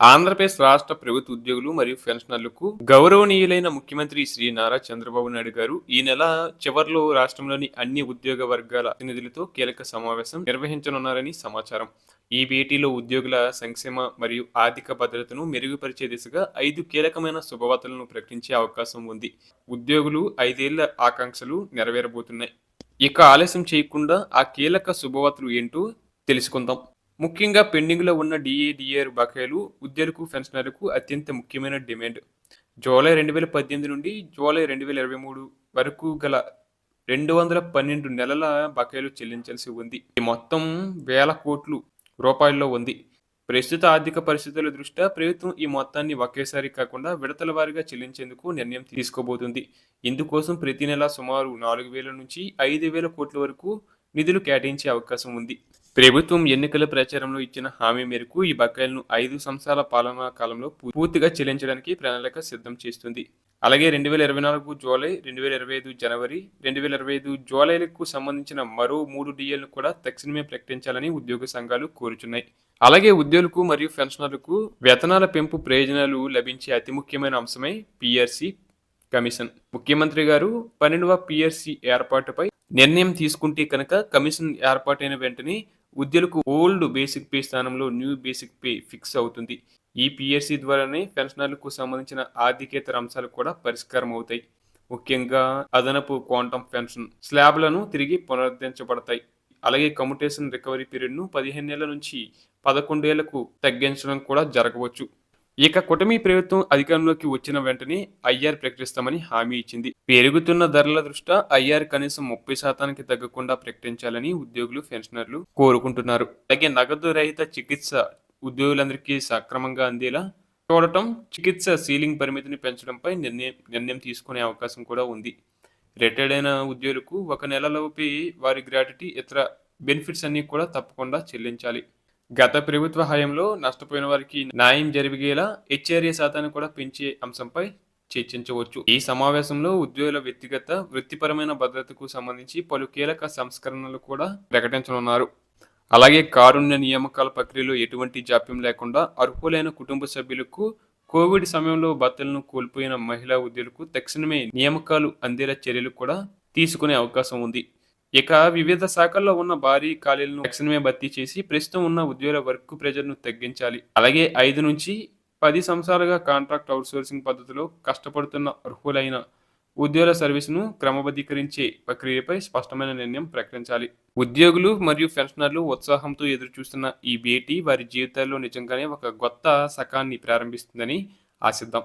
ఆంధ్రప్రదేశ్ రాష్ట్ర ప్రభుత్వ ఉద్యోగులు మరియు పెన్షనర్లకు గౌరవనీయులైన ముఖ్యమంత్రి శ్రీ నారా చంద్రబాబు నాయుడు గారు ఈ నెల చివరిలో రాష్ట్రంలోని అన్ని ఉద్యోగ వర్గాల ప్రతినిధులతో కీలక సమావేశం నిర్వహించనున్నారని సమాచారం. ఈ భేటీలో ఉద్యోగుల సంక్షేమ మరియు ఆర్థిక భద్రతను మెరుగుపరిచే దిశగా ఐదు కీలకమైన శుభవార్తలను ప్రకటించే అవకాశం ఉంది. ఉద్యోగులు ఐదేళ్ళ ఆకాంక్షలు నెరవేరబోతున్నాయి. ఇక ఆలస్యం చేయకుండా ఆ కీలక శుభవార్తలు ఏంటో తెలుసుకుందాం. ముఖ్యంగా పెండింగ్లో ఉన్న డిఏడిఆర్ బకాయిలు ఉద్యోగులకు పెన్షనర్లకు అత్యంత ముఖ్యమైన డిమాండ్. జూలై రెండు వేల పద్దెనిమిది నుండి జూలై రెండు వేల ఇరవై మూడు వరకు గల రెండు వందల పన్నెండు నెలల బకాయిలు చెల్లించాల్సి ఉంది. ఈ మొత్తం వేల కోట్లు రూపాయల్లో ఉంది. ప్రస్తుత ఆర్థిక పరిస్థితుల దృష్ట్యా ప్రభుత్వం ఈ మొత్తాన్ని ఒకేసారి కాకుండా విడతల వారీగా చెల్లించేందుకు నిర్ణయం తీసుకోబోతుంది. ఇందుకోసం ప్రతి నెల సుమారు నాలుగు వేల నుంచి ఐదు వేల కోట్ల వరకు నిధులు కేటాయించే అవకాశం ఉంది. ప్రభుత్వం ఎన్నికల ప్రచారంలో ఇచ్చిన హామీ మేరకు ఈ బకాయిలను ఐదు సంవత్సరాల పాలనా కాలంలో పూ- పూర్తిగా చెల్లించడానికి ప్రణాళిక సిద్ధం చేస్తుంది. అలాగే రెండు వేల ఇరవై నాలుగు జూలై రెండు వేల ఇరవై ఐదు జనవరి రెండు వేల ఇరవై ఐదు జూలైలకు సంబంధించిన మరో మూడు డిఎల్ను కూడా తక్షణమే ప్రకటించాలని ఉద్యోగ సంఘాలు కోరుచున్నాయి. అలాగే ఉద్యోగులకు మరియు పెన్షనర్లకు వేతనాల పెంపు ప్రయోజనాలు లభించే అతి ముఖ్యమైన అంశమే పిఆర్సి కమిషన్. ముఖ్యమంత్రి గారు పన్నెండవ పిఆర్సి ఏర్పాటుపై నిర్ణయం తీసుకుంటే కనుక కమిషన్ ఏర్పాటైన వెంటనే ఉద్యోగులకు ఓల్డ్ బేసిక్ పే స్థానంలో న్యూ బేసిక్ పే ఫిక్స్ అవుతుంది. ఈ పిఎస్సి ద్వారానే పెన్షనర్లకు సంబంధించిన ఆర్థికేతర అంశాలు కూడా పరిష్కారం అవుతాయి. ముఖ్యంగా అదనపు క్వాంటమ్ పెన్షన్ స్లాబ్లను తిరిగి పునరుద్ధరించబడతాయి. అలాగే కమ్యుటేషన్ రికవరీ పీరియడ్ను పదిహేను నెలల నుంచి పదకొండేళ్ళకు తగ్గించడం కూడా జరగవచ్చు. ఇక కుటమి ప్రభుత్వం అధికారంలోకి వచ్చిన వెంటనే ఐఆర్ ప్రకటిస్తామని హామీ ఇచ్చింది. పెరుగుతున్న ధరల దృష్ట్యా ఐఆర్ కనీసం ముప్పై శాతానికి తగ్గకుండా ప్రకటించాలని ఉద్యోగులు పెన్షనర్లు కోరుకుంటున్నారు. అలాగే నగదు రహిత చికిత్స ఉద్యోగులందరికీ సక్రమంగా అందేలా చూడటం చికిత్స సీలింగ్ పరిమితిని పెంచడంపై నిర్ణయం నిర్ణయం తీసుకునే అవకాశం కూడా ఉంది. రిటైర్డ్ అయిన ఉద్యోగులకు ఒక నెలలోపే వారి గ్రాట్యుటీ ఇతర బెనిఫిట్స్ అన్నీ కూడా తప్పకుండా చెల్లించాలి. గత ప్రభుత్వ హయాంలో నష్టపోయిన వారికి న్యాయం జరిగేలా హెచ్ఆర్ఏ శాతాన్ని కూడా పెంచే అంశంపై చర్చించవచ్చు. ఈ సమావేశంలో ఉద్యోగుల వ్యక్తిగత వృత్తిపరమైన భద్రతకు సంబంధించి పలు కీలక సంస్కరణలు కూడా ప్రకటించనున్నారు. అలాగే కారుణ్య నియామకాల ప్రక్రియలో ఎటువంటి జాప్యం లేకుండా అర్హులైన కుటుంబ సభ్యులకు కోవిడ్ సమయంలో భర్తలను కోల్పోయిన మహిళా ఉద్యోగులకు తక్షణమే నియామకాలు అందేలా చర్యలు కూడా తీసుకునే అవకాశం ఉంది. ఇక వివిధ శాఖల్లో ఉన్న భారీ ఖాళీలను తక్షణమే భర్తీ చేసి ప్రస్తుతం ఉన్న ఉద్యోగుల వర్క్ ప్రెజర్ను తగ్గించాలి. అలాగే ఐదు నుంచి పది సంవత్సరాలుగా కాంట్రాక్ట్ అవుట్సోర్సింగ్ పద్ధతిలో కష్టపడుతున్న అర్హులైన ఉద్యోగుల సర్వీసును క్రమబద్ధీకరించే ప్రక్రియపై స్పష్టమైన నిర్ణయం ప్రకటించాలి. ఉద్యోగులు మరియు పెన్షనర్లు ఉత్సాహంతో ఎదురుచూస్తున్న ఈ భేటీ వారి జీవితాల్లో నిజంగానే ఒక కొత్త శకాన్ని ప్రారంభిస్తుందని ఆశిద్దాం.